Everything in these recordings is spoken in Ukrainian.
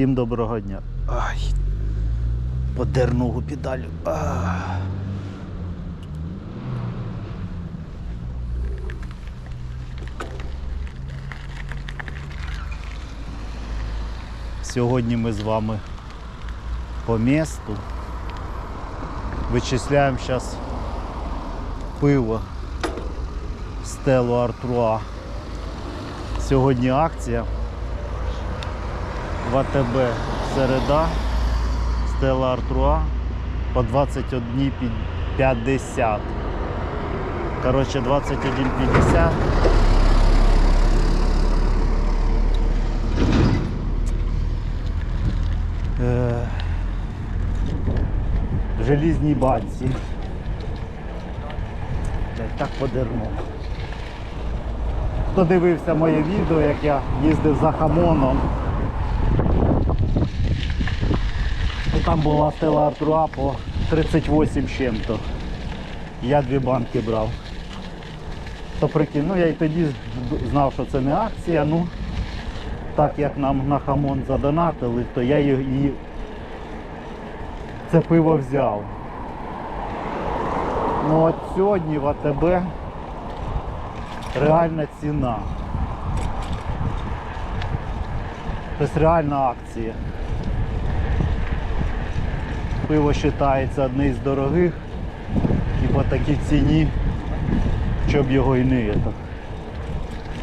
Всім доброго дня. Ай. Подер ногу педалю. А. Сьогодні ми з вами по місту. Вичисляємо зараз пиво Стелу Артруа. Сьогодні акція в АТБ середа Стела Артруа по 21,50. Коротше, 21,50. Е, желізній банці. Так подернув. Хто дивився моє відео, як я їздив за хамоном, то там була стела Артруа по 38 з чим-то. Я дві банки брав. То прикинь, ну я і тоді знав, що це не акція, ну так як нам на хамон задонатили, то я її це пиво взяв. Ну от сьогодні в АТБ реальна ціна. Тобто реальна акція. Пиво вважається одне з дорогих і по такій ціні, щоб його і не, это,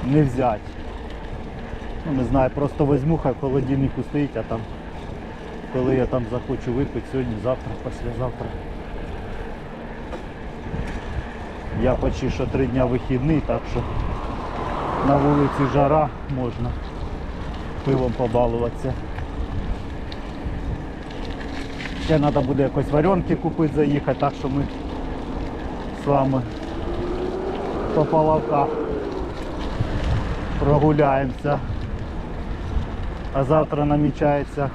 не взяти. Ну, не знаю, просто візьму, хай в холодильнику стоїть, а там, коли я там захочу випити сьогодні, завтра, післязавтра. Я почти що три дня вихідний, так що на вулиці жара можна пивом побалуватися. Ще треба буде якось варенки купити, заїхати, так що ми з вами по половках прогуляємося. А завтра намічається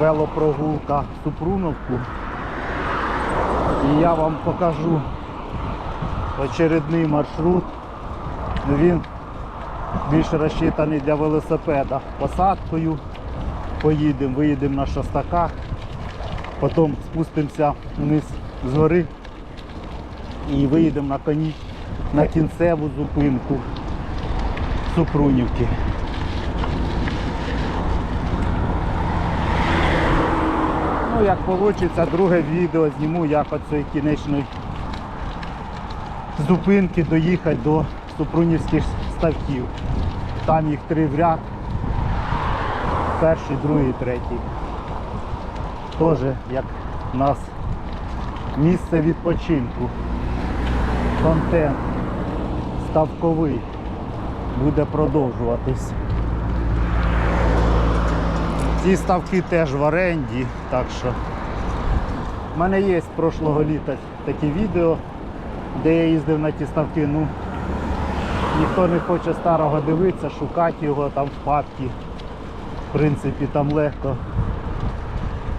велопрогулка в Супруновку. І я вам покажу очередний маршрут. Він більше розчитаний для велосипеда. Посадкою поїдемо, виїдемо на шостаках, потім спустимося вниз з гори і виїдемо на коні на кінцеву зупинку Супрунівки. Ну, як вийде, друге відео зніму, як от цієї кінечної зупинки доїхати до Супрунівських ставків. Там їх три в ряд. Перший, другий, третій. Теж як у нас місце відпочинку. Контент ставковий буде продовжуватись. Ці ставки теж в оренді, так що в мене є з прошлого літа такі відео, де я їздив на ті ставки. Ну, ніхто не хоче старого дивитися, шукати його там в папці. В принципі, там легко.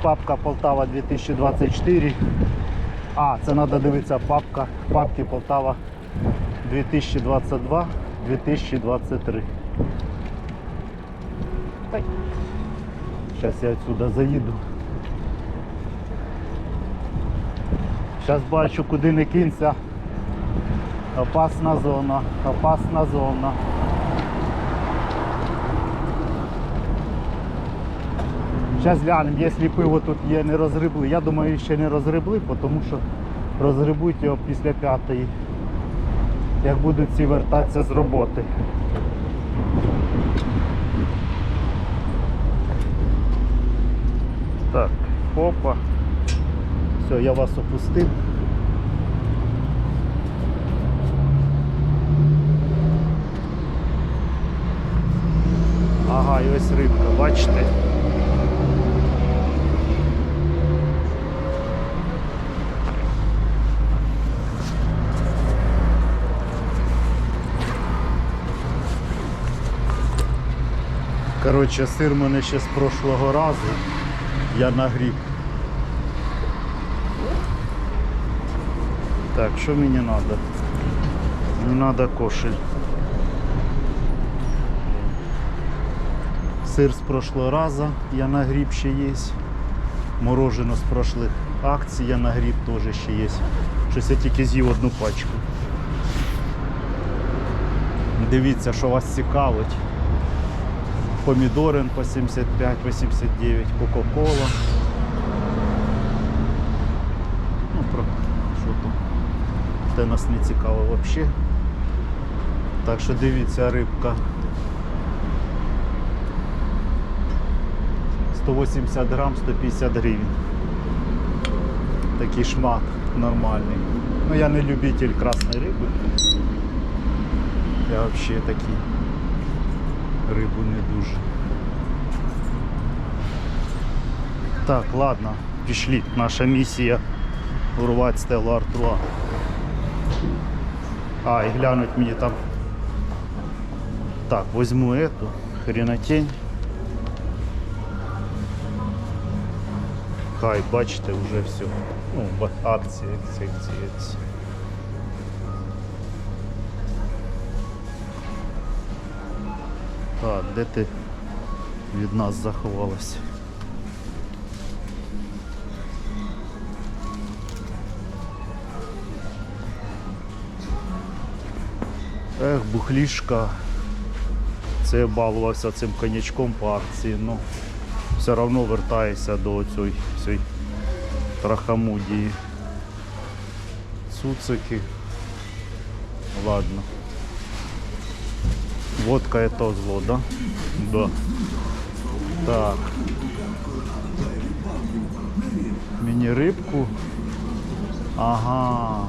Папка Полтава 2024. А, це треба дивитися папка. Папки Полтава 2022-2023. Зараз я отсюда заїду. Зараз бачу, куди не кинься. Опасна зона, опасна зона. Зараз глянемо, якщо пиво тут є не розгребли. Я думаю, ще не розгребли, тому що розгребуть його після п'ятої, як будуть ці вертатися з роботи. Так, опа. Все, я вас опустив. Ага, і ось рибка, бачите? Коротше, сир мене ще з прошлого разу. Я нагріб. Так, що мені треба? Мені треба кошель. Сир з прошлого разу я нагріб ще є. Морожено з прошлих акцій я нагріб теж ще є. Щось я тільки з'їв одну пачку. Дивіться, що вас цікавить. Помідорин по 75-89, Кока-Кола. Ну, про що тут? Те нас не цікаво взагалі. Так що дивіться, рибка. 180 грам, 150 гривень. Такий шмат нормальний. Ну я не любитель красної риби. Я взагалі такий рибу не дуже. Так, ладно, пішли. Наша місія урвати стелу Артуа. А, і глянуть мені там. Так, возьму эту хренотень. Хай, бачите, вже все. Ну, ба- акції, акції, акції, Так, де ти від нас заховалася? Ех, бухлішка. Це балувався цим конячком по акції, ну все одно вертаєшся до цієї трахамудії. Цуцики. Ладно. Водка это зло, да? Да. Так. Міні-рибку. Ага.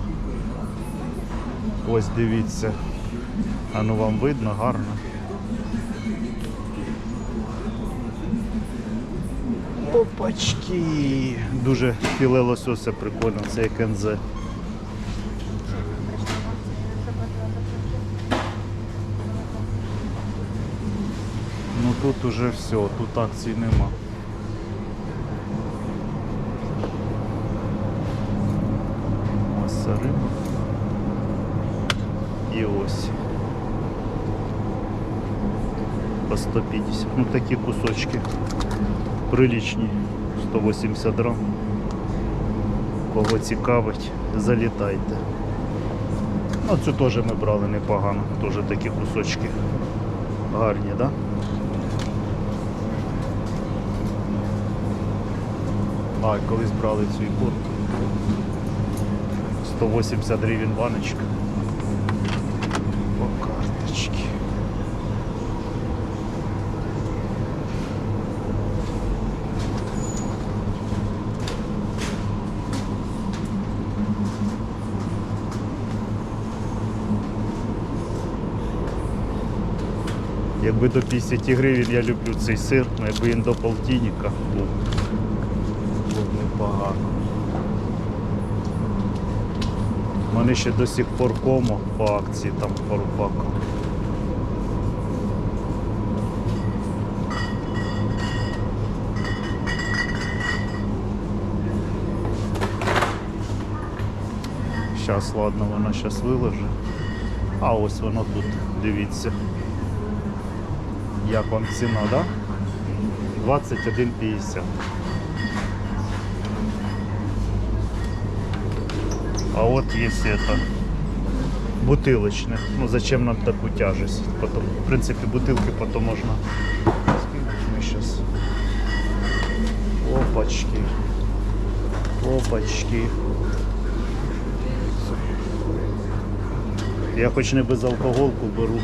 Ось дивіться. А ну вам видно гарно. Опачки! Дуже філе лосося прикольно, це як НЗ. Ну тут уже все, тут акцій нема. Ось риба. І ось. По 150. Ну такі кусочки приличні. 180 грам. Кого цікавить, залітайте. Ну цю теж ми брали непогано, теж такі кусочки гарні, так? Да? А, колись брали цю іконку. 180 гривень баночка. По карточці. Якби до 50 гривень я люблю цей сир, ну якби він до полтинника був. Мене ще до сих пор комо по акції там пару. Зараз, ладно, вона зараз виложить. А ось воно тут, дивіться. Як вам ціна, да? 21,50. А вот есть это бутылочные. Ну зачем нам такую тяжесть? Потом, в принципе, бутылки потом можно. скинуть. Мы сейчас. Опачки. Опачки. Я хоч не безалкоголку беру.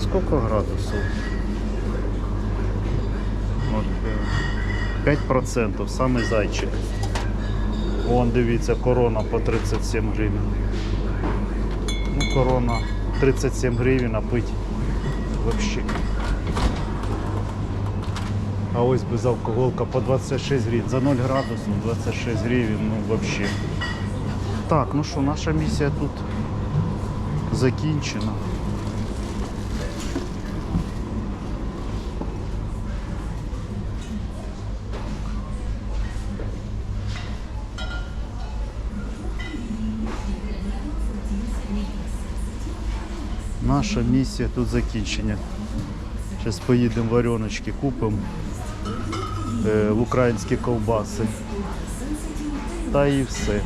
Сколько градусов? От, е, 5% самий зайчик. Вон дивіться, корона по 37 гривень. Ну, корона 37 гривень, а пить вообще. А ось безалкоголка по 26 гривень. За 0 градусів 26 гривень, ну вообще. Так, ну що, наша місія тут закінчена. Наша місія тут закінчення. Зараз поїдемо вареночки, купимо е, в українські ковбаси. Та і все.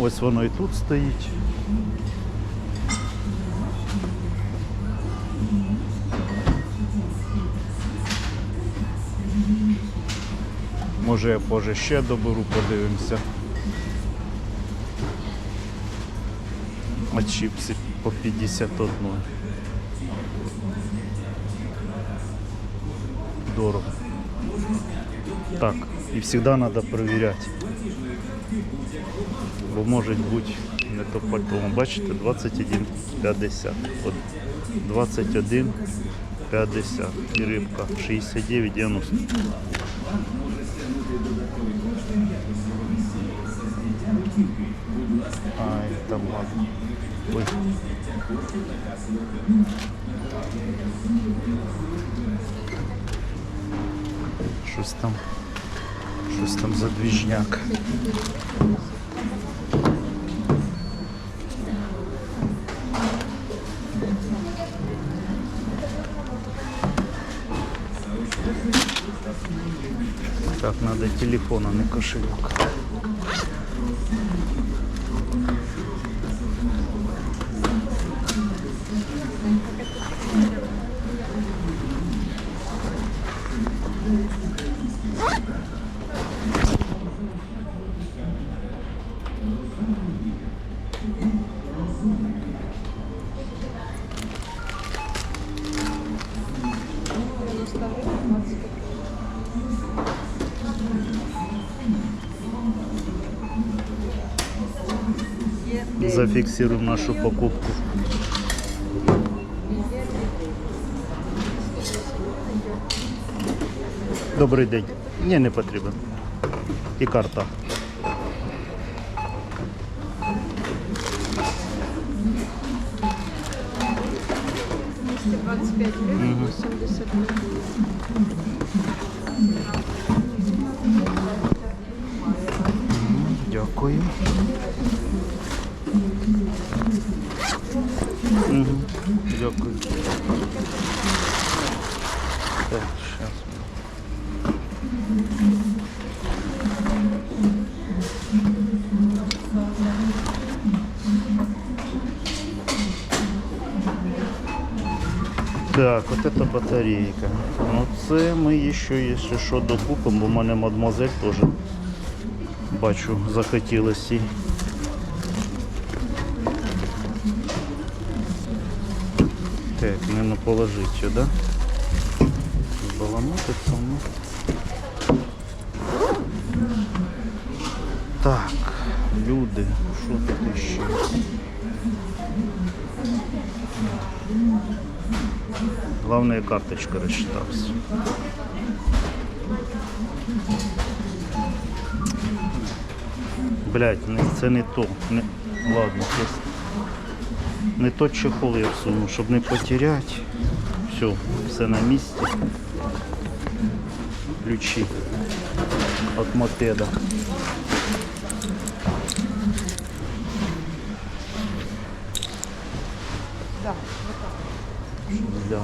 Ось воно і тут стоїть. Може я позже ще доберу, подивимося. А чіпси по 51. Дорого. Так, і завжди треба перевіряти. Бо може бути не то по тому. Бачите, 21,50. От 21,50. І рибка 69,90. Ай, ладно. Ой. Щось там. Щось там за двіжняк. Так, надо телефон, а не кошелек. Зафиксируем нашу покупку. Добрий день. Ні, не потрібен. І карта. Дякую. Угу. Дякую. Так, сейчас. Так, от это батарейка. Ну це ми ще, якщо що, докупимо, бо в мене мадмозель теж бачу, захотілося. Так, наверное, положить сюда. Баламотиться, ну. Так, люди, що тут ще? Главное, карточка рассчитался. Блять, це не то. Не, ладно, це не то чехол я всуну, щоб не потеряти. Все, все на місці. Ключі від мопеда. Да, Да.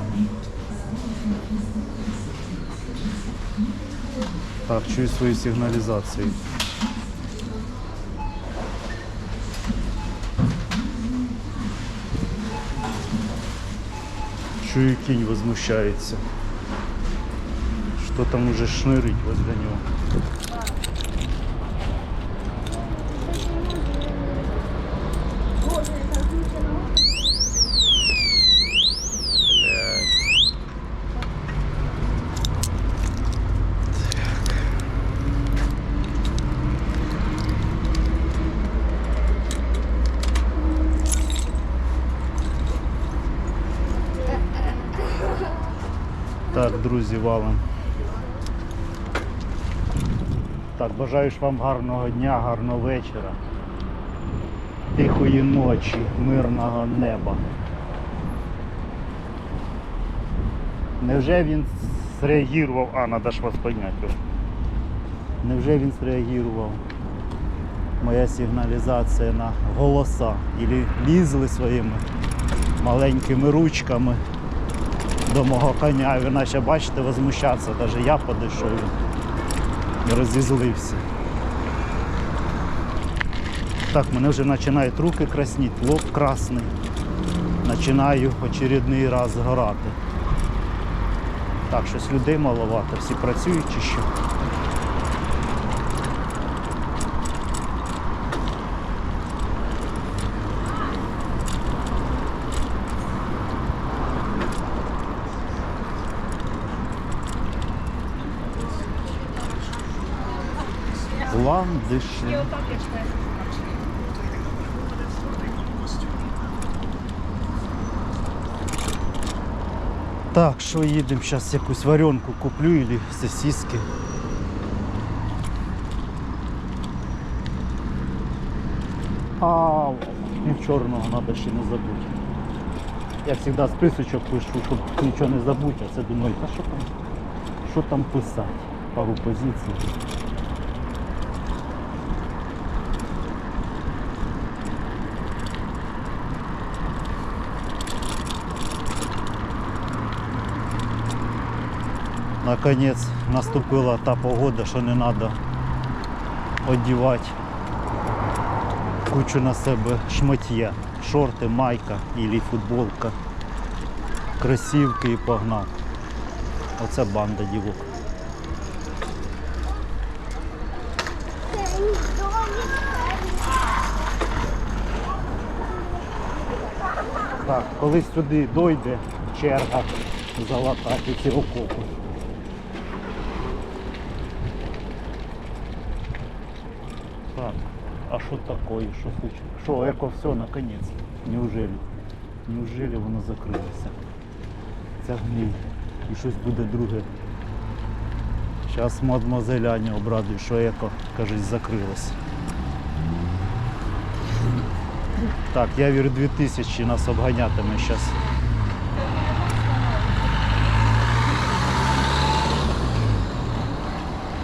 Так, чую свої сигналізації. Чую, кінь возмущається. Що там уже шнирить возле нього. Так, друзі, валом. Так, бажаю ж вам гарного дня, гарного вечора, тихої ночі, мирного неба. Невже він зреагував? А, треба ж вас підняти. Невже він зреагував? Моя сигналізація на голоса. Ілі лізли своїми маленькими ручками до мого коня. Він наче, бачите, возмущався. Навіть я подійшов і розізлився. Так, мене вже починають руки красніти, лоб красний. Починаю очередний раз горати. Так, щось людей маловато, всі працюють чи що. Ландиші. Так, що їдемо? Зараз якусь варенку куплю или сосиски. А, і чорного треба ще не забути. Я завжди списочок пишу, щоб нічого не забути, а це думаю, та що там, що там писати? Пару позицій. Наконець наступила та погода, що не треба одягати кучу на себе шматья. Шорти, майка або футболка, кросівки і погнав. Оце банда дівок. Так, коли сюди дойде черга залатати ці окопи. Так, а що таке? Що случилось? Що, еко все, наконець. Неужели? Неужели воно закрилося? Це гниль. І щось буде друге. Зараз мадмозель Аня обрадує, що еко, кажуть, закрилося. Так, я вір 2000 нас обганятиме зараз.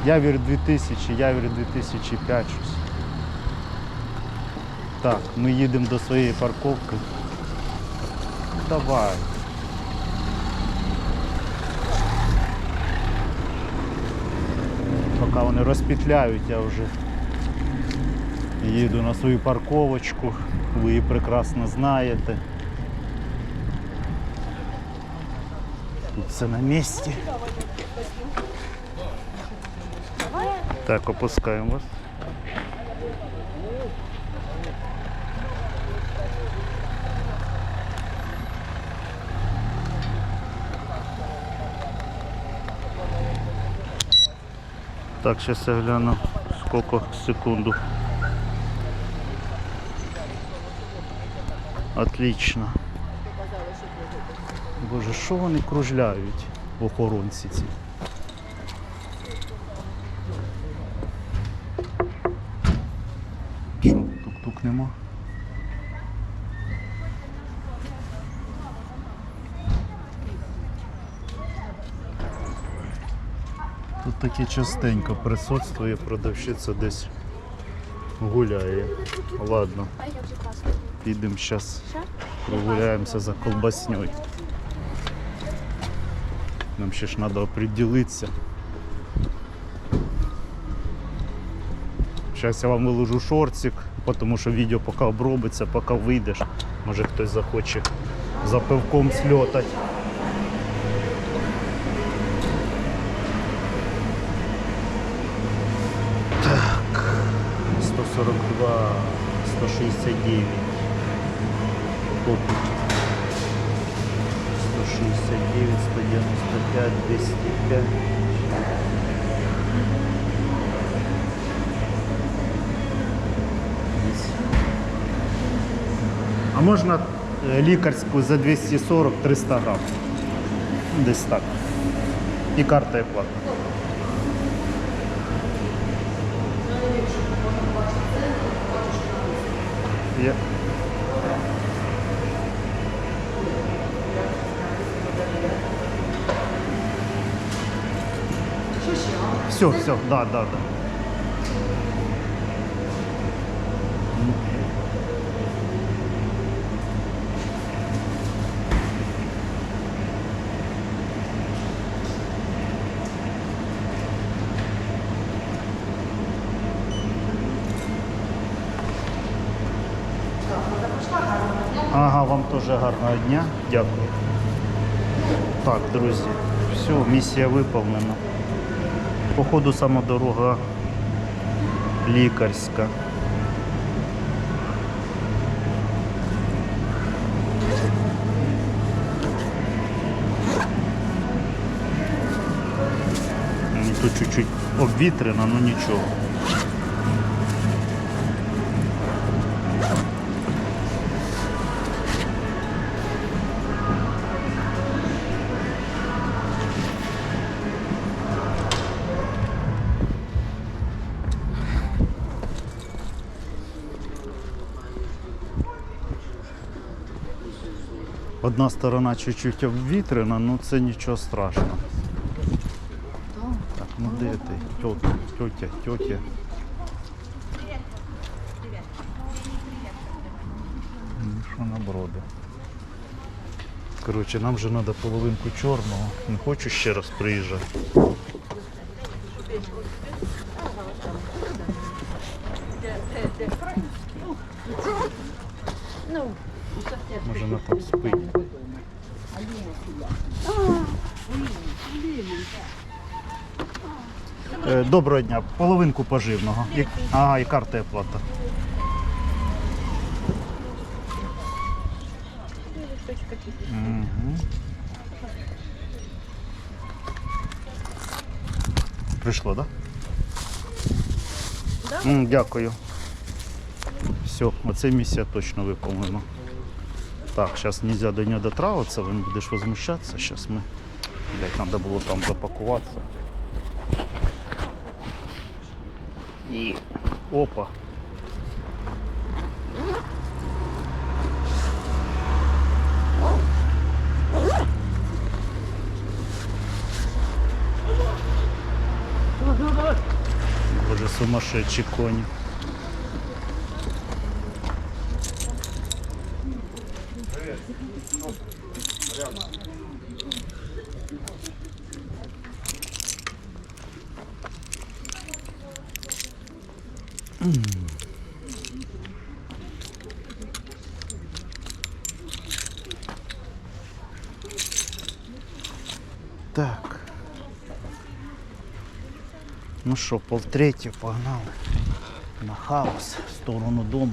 Явір 2000, Явір 2005 щось. Так, ми їдемо до своєї парковки. Давай. Поки вони розпетляють, я вже їду на свою парковочку. Ви її прекрасно знаєте. Тут все на місці. Так, опускаємо вас. Так, сейчас я гляну, сколько секунду. Отлично. Боже, що вони кружляють в охоронці ці? Що, тук-тук нема? Таке частенько присутствує, продавщиця десь гуляє. Ладно, підемо зараз прогуляємося за колбасньою. Нам ще ж треба определитися. Зараз я вам виложу шортик, тому що відео поки обробиться, поки вийдеш. Може хтось захоче за пивком сльотати. Так, 142, 169. Попит. 169, 195, 205. А можна е, лікарську за 240-300 грам. Десь так. І карта є платна. Є. Все, все, да, да, да. Теж гарного дня. Дякую. Так, друзі, все, місія виповнена. Походу сама дорога лікарська. Тут чуть-чуть обвітрено, ну нічого. Одна сторона чуть-чуть обвітрена, ну це нічого страшного. Так, ну де ти? Тьотя, тьотя, тьотя. Ну, що на броди? Коротше, нам же треба половинку чорного. Не хочу ще раз приїжджати. Може вона там спить. Е, Доброго дня. Половинку поживного. І, ага, і карта і плата. Прийшло, так? Да? М, дякую. Все, оце місія точно виконана. Так, зараз нельзя до нього дотрагиваться, він будеш возмущатися. Зараз ми. Блять, треба було там запакуватися. І опа. Боже, сумасшедший конь. Так. Ну що, полтретє погнали на хаос в сторону дому.